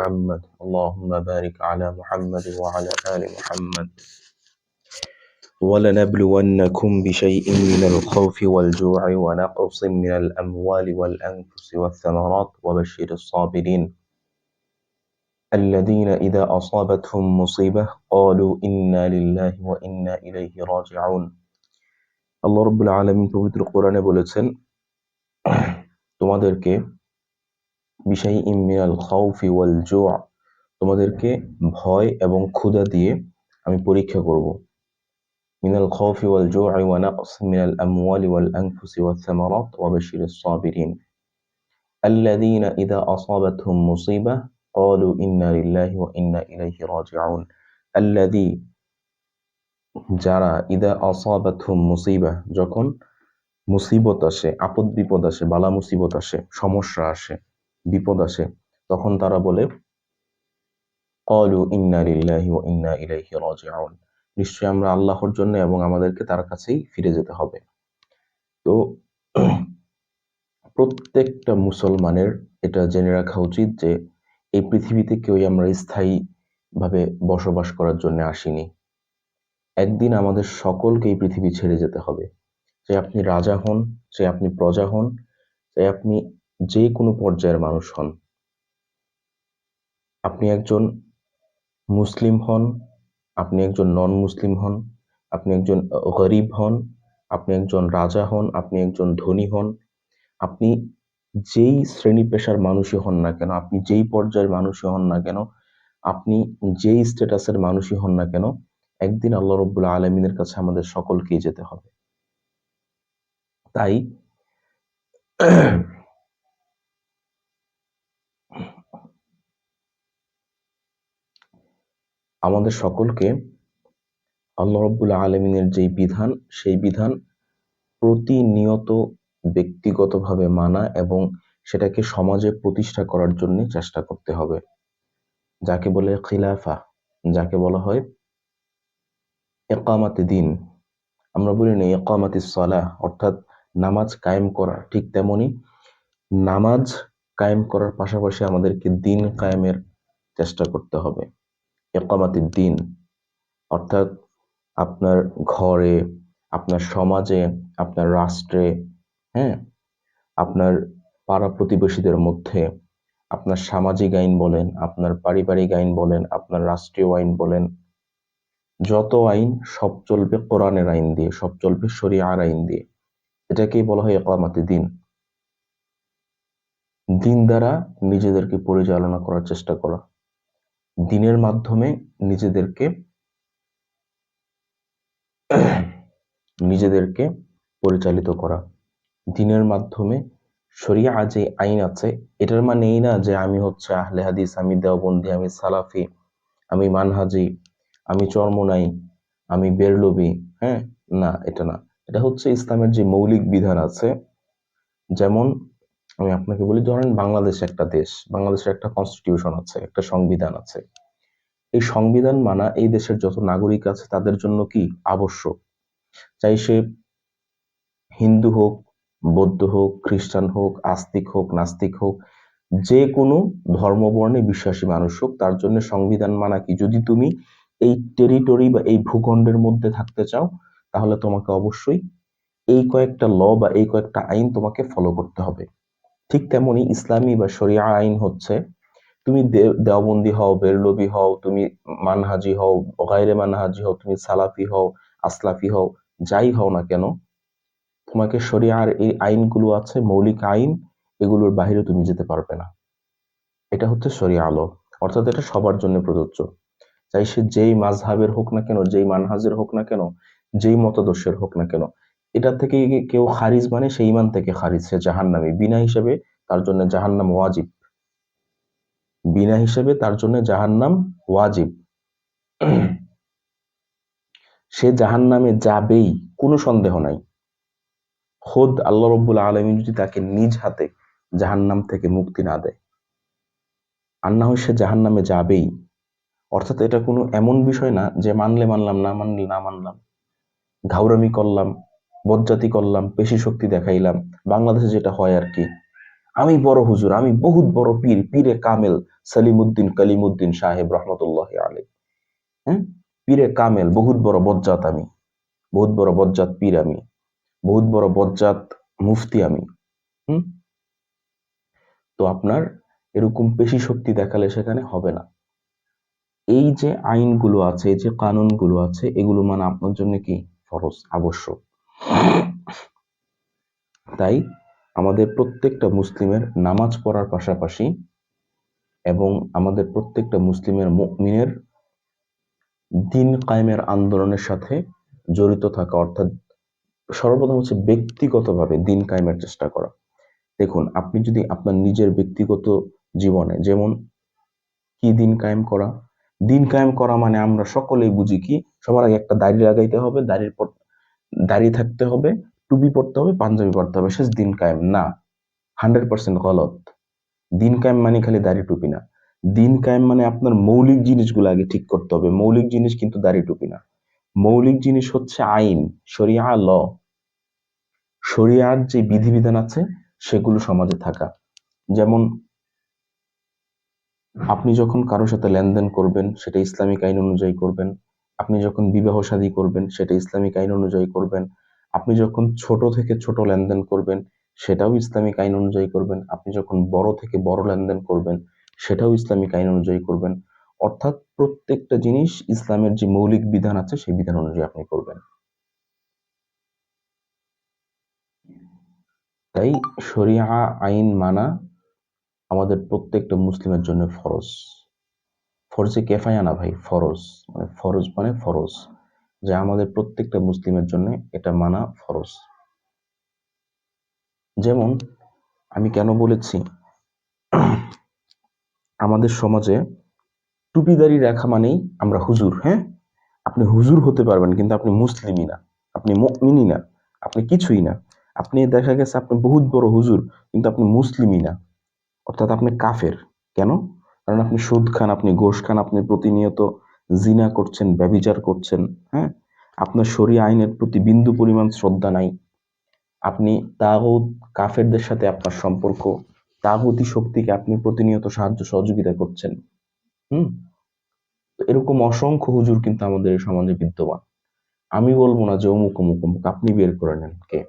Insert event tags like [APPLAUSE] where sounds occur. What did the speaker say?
محمد اللهم بارك على محمد وعلى آل محمد ولنبلونكم بشيء من الخوف والجوع ونقص من الأموال والأنفس والثمرات وبشر الصابرين الذين إذا أصابتهم مصيبة قالوا إنا لله وإنا إليه راجعون আল্লাহ রব্বুল আলমী পবিত্র কোরআনে বলেছেন তোমাদেরকে বিষয় ইমিনাল খাউফি ওয়াল জোয়া তোমাদেরকে ভয় এবং ক্ষুধা দিয়ে আমি পরীক্ষা করব মিনাল খাউফি ওয়াল জোয়া ওয়া নাকস মিনাল আমওয়ালি ওয়াল আনফুসি ওয়াস সামারাত ওয়া বাশিরিস সাবিরিন الذين إذا أصابتهم مصيبة قالوا إنا لله وإنا إليه راجعون الذي যারা ইদা আসাবাতহুম মুসিবা যখন মুসিবত আসে আপদ বিপদ আসে বালা মুসিবত আসে সমস্যা আসে বিপদ আসে, তখন তারা বলে, কলু ইন্না লিল্লাহি ইন্না নিশ্চয়ই আমরা আল্লাহর জন্য এবং আমাদেরকে তার কাছেই ফিরে যেতে হবে। তো প্রত্যেকটা মুসলমানের এটা জেনে রাখা উচিত যে, এই পৃথিবীতে কেউই আমরা স্থায়ী ভাবে বসবাস করার জন্য আসিনি। একদিন আমাদের সকলকে এই পৃথিবী ছেড়ে যেতে হবে। যে আপনি রাজা হন, যে আপনি প্রজা হন, যে আপনি যে কোনো পর্যায়ের মানুষ হন। আপনি একজন মুসলিম হন, আপনি একজন নন মুসলিম হন, আপনি একজন গরিব হন, আপনি একজন রাজা হন, আপনি একজন ধনী হন, আপনি যেই শ্রেণি পেশার মানুষই হন না কেন, আপনি যেই পর্যায়ের মানুষই হন না কেন, আপনি যেই স্ট্যাটাসের মানুষই হন না কেন, একদিন আল্লাহ রব্বুল আলমিনের কাছে আমাদের সকলকেই যেতে হবে। তাই আমাদের সকলকে আল্লাহ রব্বুল আলমিনের যেই বিধান, সেই বিধান প্রতিনিয়ত ব্যক্তিগতভাবে মানা এবং সেটাকে সমাজে প্রতিষ্ঠা করার জন্য চেষ্টা করতে হবে। যাকে বলে খিলাফা, যাকে বলা হয় একামাতে দিন। আমরা বলি না একামাতি সলাহ, অর্থাৎ নামাজ কায়েম করা, ঠিক তেমনি নামাজ কায়েম করার পাশাপাশি আমাদেরকে দিন কায়েমের চেষ্টা করতে হবে। একামাতি দিন অর্থাৎ আপনার ঘরে, আপনার সমাজে, আপনার রাষ্ট্রে হ্যাঁ? আপনার পাড়া প্রতিবেশীদের মধ্যে, আপনার সামাজিক আইন বলেন, আপনার পারিবারিক আইন বলেন, আপনার রাষ্ট্রীয় আইন বলেন, যত আইন সব চলবে কোরআনের আইন দিয়ে, সব চলবে শরিয়ার আইন দিয়ে। এটাকেই বলা হয় একামাতি দিন দিন দ্বারা নিজেদেরকে পরিচালনা করার চেষ্টা করা। দিনের মাধ্যমে নিজেদেরকে [CLEARS THROAT] নিজেদেরকে পরিচালিত করা। দিনের মাধ্যমে শরিয়া যে আইন আছে, এটার মানে এই না যে আমি হচ্ছে আহলে হাদিস, আমি দেওবন্দি, আমি সালাফি, আমি মানহাজি, আমি চর্মনাই, আমি বেরলবি হ্যাঁ? না, এটা না। এটা হচ্ছে ইসলামের যে মৌলিক বিধান আছে, যেমন আমি আপনাকে বলি, ধরেন বাংলাদেশ একটা দেশ, বাংলাদেশের একটা কনস্টিটিউশন আছে, একটা সংবিধান আছে। এই সংবিধান মানা এই দেশের যত নাগরিক আছে তাদের জন্য কি? আবশ্যক। চাই সে হিন্দু হোক, বৌদ্ধ হোক, খ্রিস্টান হোক, আস্তিক হোক, নাস্তিক হোক, যে কোনো ধর্মবর্ণে বিশ্বাসী মানুষ হোক, তার জন্য সংবিধান মানা কি? যদি তুমি এই টেরিটরি বা এই ভূখণ্ডের মধ্যে থাকতে চাও, তাহলে তোমাকে অবশ্যই এই কয়েকটা ল বা এই কয়েকটা আইন তোমাকে ফলো করতে হবে। ঠিক তেমনি ইসলামী বা শরিয়া আইন হচ্ছে। তুমি দেওবন্দি হও, বেরলবি হও, তুমি মানহাজি হও গাইরে মানহাজি হও, তুমি সালাফি হও, আসলাফি হও, যাই হও না কেন, তোমাকে শরিয়ার এই আইনগুলো আছে, মৌলিক আইন, এগুলোর বাহিরে তুমি যেতে পারবে না। এটা হচ্ছে শরিয়া আলো অর্থাৎ এটা সবার জন্য প্রযোজ্য। চাই সে যেই মাঝহাবের হোক না কেন, যেই মানহাজের হোক না কেন, যেই মতাদর্শের হোক না কেন এটা থেকে কেউ খারিজ মানে সেই ইমান থেকে খারিজ, সে জাহান্নামী। বিনা হিসেবে তার জন্য জাহান্নাম ওয়াজিব। বিনা হিসেবে তার জন্য জাহান্নাম ওয়াজিব। সে জাহান্নামে যাবেই, কোনো সন্দেহ নাই। খোদ আল্লাহ রব্বুল আলমী যদি তাকে নিজ হাতে জাহান্নাম থেকে মুক্তি না দেয়, আর না হয় সে জাহান্নামে যাবেই। অর্থাৎ এটা কোনো এমন বিষয় না যে মানলে মানলাম, না মানলে না মানলাম। ঘাউরামি করলাম বজ্জাতি করলাম পেশি শক্তি দেখাইলাম। বাংলাদেশে যেটা হয় আর কি, আমি বড় হুজুর, আমি বহুত বড় পীর, পীরে কামেল সালিমুদ্দিন কালিমুদ্দিন সাহেব রহমতুল্লাহ আলী হ্যাঁ? পীরে কামেল, বহুত বড় বজ্জাত আমি, বহুত বড় বজ্জাত পীর আমি, বহুত বড় বজ্জাত মুফতি আমি। হুম? তো আপনার এরকম পেশি শক্তি দেখালে সেখানে হবে না। এই যে আইনগুলো আছে, এই যে কানুনগুলো আছে, এগুলো মানে আপনার জন্য কি? ফরজ, আবশ্যক। তাই আমাদের প্রত্যেকটা মুসলিমের নামাজ পড়ার পাশাপাশি এবং আমাদের প্রত্যেকটা মুসলিমের মুমিনের দিন কায়েমের আন্দোলনের সাথে জড়িত থাকা, অর্থাৎ সর্বপ্রথম হচ্ছে ব্যক্তিগতভাবে দিন কায়েমের চেষ্টা করা। দেখুন, আপনি যদি আপনার নিজের ব্যক্তিগত জীবনে যেমন কি দিন কায়েম করা? দিন কায়েম করা মানে আমরা সকলেই বুঝি কি? সবার আগে একটা দাড়ি লাগাইতে হবে, দাড়ির পর দাড়ি থাকতে হবে, টুপি পরতে হবে, পাঞ্জাবি পরতে হবে, শেষ দিন কায়েম। না, হান্ড্রেড পার্সেন্ট গলত। দিন কায়েম মানে খালি দাড়ি টুপি না। দিন কায়েম মানে আপনার মৌলিক জিনিসগুলো আগে ঠিক করতে হবে। মৌলিক জিনিস কিন্তু দাড়ি টুপি না। মৌলিক জিনিস হচ্ছে আইন, শরিয়া ল। শরিয়ার যে বিধিবিধান আছে, সেগুলো সমাজে থাকা। যেমন, আপনি যখন কারোর সাথে লেনদেন করবেন, সেটা ইসলামিক আইন অনুযায়ী করবেন আপনি যখন বিবাহ শাদী করবেন, সেটা ইসলামিক আইন অনুযায়ী করবেন। আপনি যখন ছোট থেকে ছোট লেনদেন করবেন, সেটাও ইসলামিক আইন অনুযায়ী করবেন। আপনি যখন বড় থেকে বড় লেনদেন করবেন, সেটাও ইসলামিক আইন অনুযায়ী করবেন। অর্থাৎ প্রত্যেকটা জিনিস ইসলামের যে মৌলিক বিধান আছে, সেই বিধান অনুযায়ী আপনি করবেন। তাই শরিয়া আইন মানা আমাদের প্রত্যেকটা মুসলিমের জন্য ফরজ। ফরজে কেফায়া না ভাই, ফরজ। মানে ফরজ মানে ফরজ। যে আমাদের প্রত্যেকটা মুসলিমের জন্য এটা মানা ফরজ। যেমন, আমি কেন বলেছি, আমাদের সমাজে টুপিদারি রাখা মানেই আমরা হুজুর হ্যাঁ? আপনি হুজুর হতে পারবেন, কিন্তু আপনি মুসলিমই না। আপনি মিনি না। আপনি কিছুই না। আপনি দেখা গেছে আপনি বহুত বড় হুজুর, কিন্তু আপনি মুসলিমই না। অর্থাৎ আপনি কাফের। কেন? কারণ আপনি সুদ খান, আপনি গোশ খান, আপনি প্রতিনিয়ত জিনা করছেন ব্যবিচার করছেন হ্যাঁ? আপনার শরীর আইনের প্রতি বিন্দু পরিমাণ শ্রদ্ধা নাই। আপনি তাগুত, কাফেরদের সাথে আপনার সম্পর্ক, তাগুতি শক্তিকে আপনি প্রতিনিয়ত সাহায্য সহযোগিতা করছেন, হুম? এরকম অসংখ্য হুজুর কিন্তু আমাদের সমাজে বিদ্যমান। আমি বলব না যে অমুক অমুক অমুক, আপনি বের করে নেন কে?